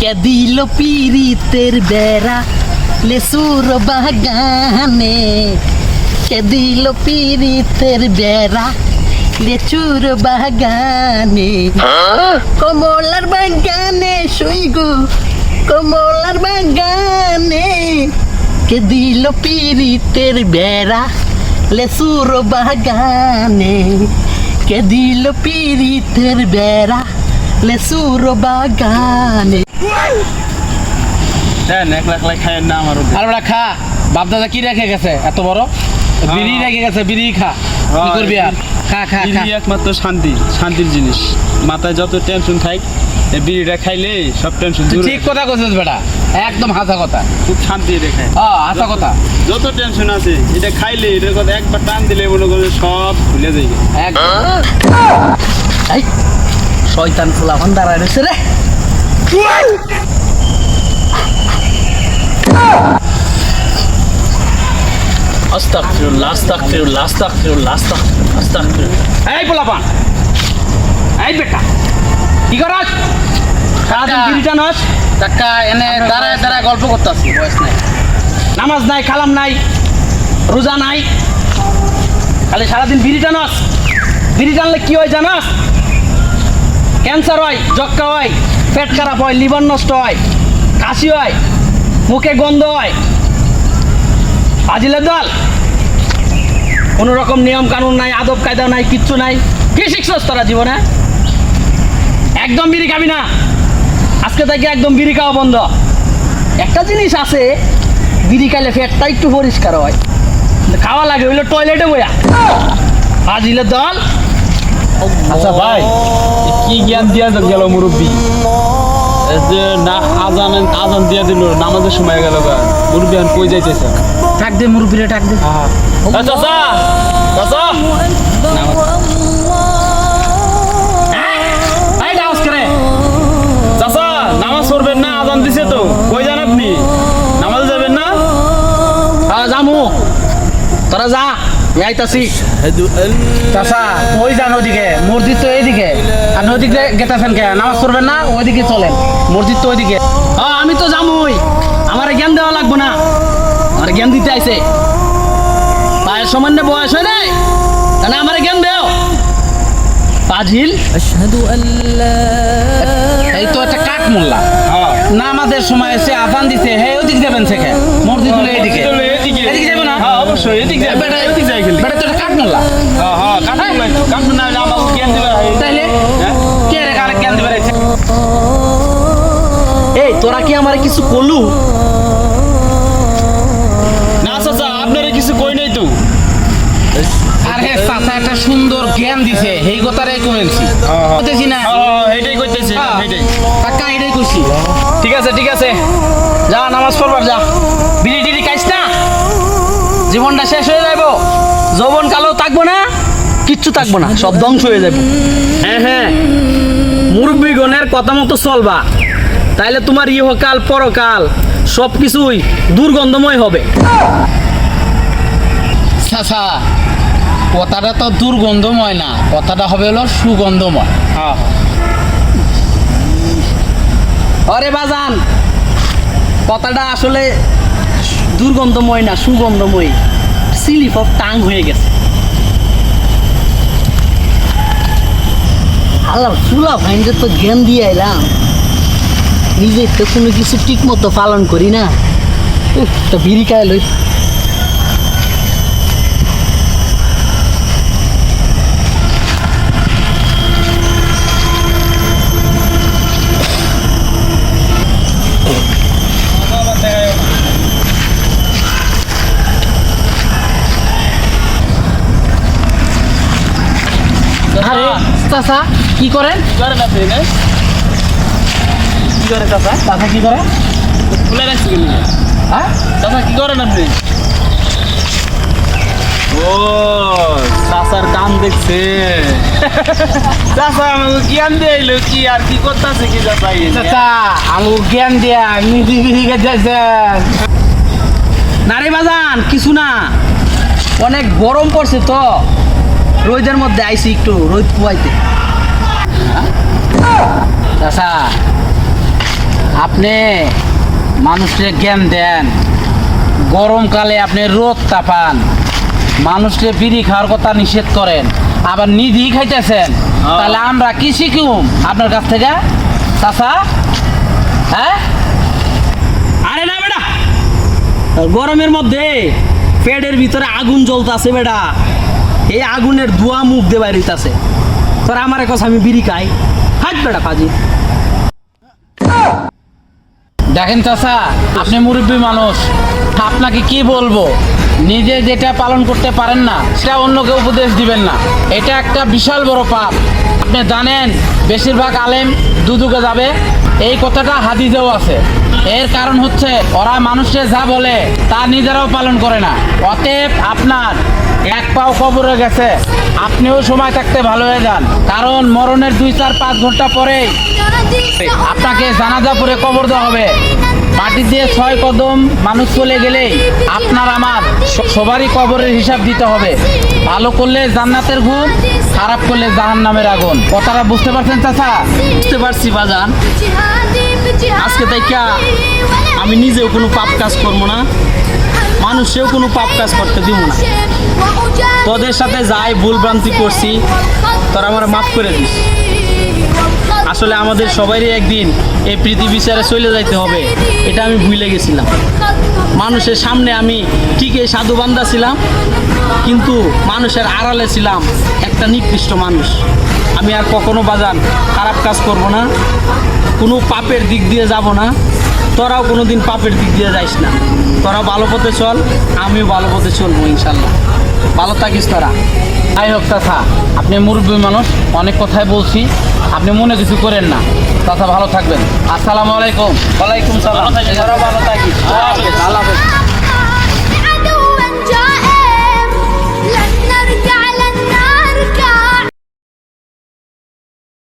কে দিল পিরিতের বেড়া লেসুর বাগানে? কে দিল পিরিতের বেড়া লেচুর বাগানে? কমলার বাগানে শুইগু কমলার বাগানে। কে দিল পিরিতের বেড়া লেসুর বাগানে? কে দিল পিরিতের বেড়া লেসুর বাগানে হ্যাঁ এক লাখ লাখ খায়ের না আমার আর বেটা খা। বাপ দাদা কি রেখে গেছে? এত বড়? বিড়ি রেখে গেছে বিড়ি খা। কি হ্যাঁ, করবি আর? খা খা খা। বিড়ি একমাত্র শান্তি শান্তির জিনিস। মাথায় যত টেনশন থাক এই বিড়িটা খাইলে সব টেনশন দূর ঠিক কথা কইছিস বেটা। একদম হাসা কথা। খুব শান্তি দেখায় ও হাসা কথা। যত টেনশন আছে এটা খাইলে এটার কথা একবার টান দিলে মনে করে সব ভুলে যাই একদম। শয়তান ফুলাফান দাঁড়ায় রয়েছে রে। আস্তাগফিরুল্লাহ আস্তাগফিরুল্লাহ আস্তাগফিরুল্লাহ আস্তাগফিরুল্লাহ আস্তাগফিরুল্লাহ। এই পোলাপান। এই বেটা। কি করছ সারাদিন বিড়ি টানস? টাকা এনে দাঁড়ায় দাঁড়ায় গল্প করতেছি বয়স নাই। নামাজ নাই খালাম নাই রোজা নাই। খালি সারাদিন বিড়ি টানস। বিড়ি টানলে কি হয় জানাস? ক্যান্সার হয় যক্কা হয়, পেট খারাপ হয়, লিভার নষ্ট হয়, কাশি হয়, মুখে গন্ধ হয়। আজিলের দল, কোনো রকম নিয়ম কানুন নাই, আদব কায়দা নাই, কিচ্ছু নাই। কি শিখছস তোরা জীবনে? একদম বিড়ি খাবি না। আজকে থেকে একদম বিড়ি খাওয়া বন্ধ। একটা জিনিস আছে, বিড়ি খাইলে পেটটা একটু পরিষ্কার হয়। খাওয়া লাগে, হইল টয়লেটে বইয়া। আজিলের দল আচ্ছা ভাই কি জ্ঞান দিয়া গেল মুরব্বী? যে না আজান আজান দিয়া দিল নামাজের সময় গেল মুরব্বী এখন কই যাইতেছে? টাক দে মুরব্বিরে টাক দে। চাচা নামাজ পড়বেন না আজান দিছে তো। কই যান আপনি? নামাজ যাবেন না? আ, জামু তোরা যা আইতাছি। চাচা ওই যান ওইদিকে মসজিদ তো এইদিকে। আর ওইদিকে গেতাছেন কে নামাজ পড়বেন না ওইদিকে চলেন। মসজিদ তো ওইদিকে। হ্যাঁ আমি তো জামুই আমার জ্ঞান দেওয়া লাগবে না। আমার জ্ঞান দিতে আইছে। পায়ের সামান্য বয়স হয় নাই? তাহলে আমার জ্ঞান দেও। পাজিল এই তো একটা কাক মোল্লা। হ্যাঁ নামাজের সময় এসে আজান দিতে হে ওদিক যাবেন থেকে মসজিদ হলো এদিকে। এদিকে। এদিকে যাবে না? হ্যাঁ অবশ্যই এদিকে যাবে। বেটা এদিকে যাই খেলি। বেটা তো একটা কাক মোল্লা। হ্যাঁ হ্যাঁ কাটুন না কাটুন না আমার জ্ঞান দিবে তাইলে? কি আমার কিছু কলু? না চাচা আপনারা কিছু কই নাই তো। আরে চাচা একটা সুন্দর জ্ঞান দিছে। এই কথারে কমেছি বলতেছি না? হ্যাঁ কইতেছি হ্যাঁ। এটাই। কাকা এটাই কইছি। ঠিক আছে ঠিক আছে। যা নামাজ পড়বার যা। বিড়ি টিড়ি খাইস না? জীবনটা শেষ হয়ে যাইব। যৌবন কালো থাকব না কিচ্ছু থাকব না সব ধ্বংস হয়ে যাবে হ্যাঁ হ্যাঁ। মুরব্বীগণের কথা মতো চলবা। তাইলে তোমার ইহকাল পরকাল সব কিছুই দুর্গন্ধময় হবে। চাচা কথাটা তো দুর্গন্ধময় না কথাটা হবে হলো সুগন্ধময়। হ্যাঁ। আরে বাজান কথাটা আসলে দুর্গন্ধময় না সুগন্ধময়। স্লিপ অফ টাং হয়ে গেছে। আল্লাহ ফুলা ভাইনকে তো জ্ঞান দিয়ে এলাম নিজে তো কোনো কিছু ঠিক মতো পালন করি না। তো বিড়ি খায় লই। চাচা, কি করেন? করে চাচা? চাচা কি করে? খুলে রাখছি হ্যাঁ? চাচা কি করেন আপনি? ও চাচার কান দেখছে। চাচা আমাকে জ্ঞান দিয়ে কি আর কি করতেছে কি চাচা চাচা আমি জ্ঞান দিয়া মিহি মিহি গেছেন না বাজান কিছু না। অনেক গরম পড়ছে তো। রোদের মধ্যে আইসি একটু রোদ পোয়াইতে। চাচা আপনি মানুষকে জ্ঞান দেন গরমকালে আপনি রোদ তাপান মানুষকে বিড়ি খাওয়ার কথা নিষেধ করেন আবার নিধি খাইতেছেন তাহলে আমরা কি শিখুম? আপনার কাছ থেকে? চাষা হ্যাঁ? আরে না বেটা গরমের মধ্যে পেটের ভিতরে আগুন জ্বলতাছে বেটা। এই আগুনের ধোয়া মুখ দিয়ে বাইরিতাছে তোর আমার কথা আমি বিড়ি খাই। হাট বেটা পাজি। দেখেন চাষা আপনি মুরব্বী মানুষ, আপনাকে কি বলব? নিজে যেটা পালন করতে পারেন না, সেটা অন্যকে উপদেশ দিবেন না। এটা একটা বিশাল বড় পাপ। আপনি জানেন, বেশিরভাগ আলেম দুদুকে যাবে। এই কথাটা হাদিজেও আছে। এর কারণ হচ্ছে, ওরা মানুষে যা বলে, তা নিজেরাও পালন করে না। অতএব আপনার এক পাও কবরে গেছে। আপনিও সময় থাকতে ভালো হয়ে যান। কারণ মরণের দুই চার পাঁচ ঘণ্টা পরে আপনাকে জানাজা করে কবর দেওয়া হবে। মাটি দিয়ে ছয় কদম মানুষ চলে গেলেই আপনার আমার সবারই কবরের হিসাব দিতে হবে। ভালো করলে জান্নাতের ঘুম, খারাপ করলে জাহান নামের আগুন। কথাটা বুঝতে পারছেন চাচা? বুঝতে পারছি, বাজান। আজকে থেকে আমি নিজেও কোনো পাপ কাজ করব না। মানুষেও কোনো পাপ কাজ করতে দিব না। তোদের সাথে যাই, ভুল ভ্রান্তি করছি, তোরা আমার মাফ করে দিস। আসলে আমাদের সবারই একদিন এই পৃথিবী ছেড়ে চলে যাইতে হবে, এটা আমি ভুলে গেছিলাম। মানুষের সামনে আমি ঠিক এই সাধু বান্দা ছিলাম, কিন্তু মানুষের আড়ালে ছিলাম একটা নিকৃষ্ট মানুষ। আমি আর কখনো বাজান খারাপ কাজ করব না, কোনো পাপের দিক দিয়ে যাব না। তোরাও কোনো দিন পাপের দিক দিয়ে যাইস না। তোরা ভালো পথে চল, আমিও ভালো পথে চলবো ইনশাল্লাহ ভালো থাকিস তোরা। যাই হোক তথা আপনি মুরব্বী মানুষ, অনেক কথাই বলছি, আপনি মনে কিছু করেন না। তথা ভালো থাকবেন। আসসালামু আলাইকুম। ওয়ালাইকুম সালাম। ভালো থাকিস। আল্লাহ।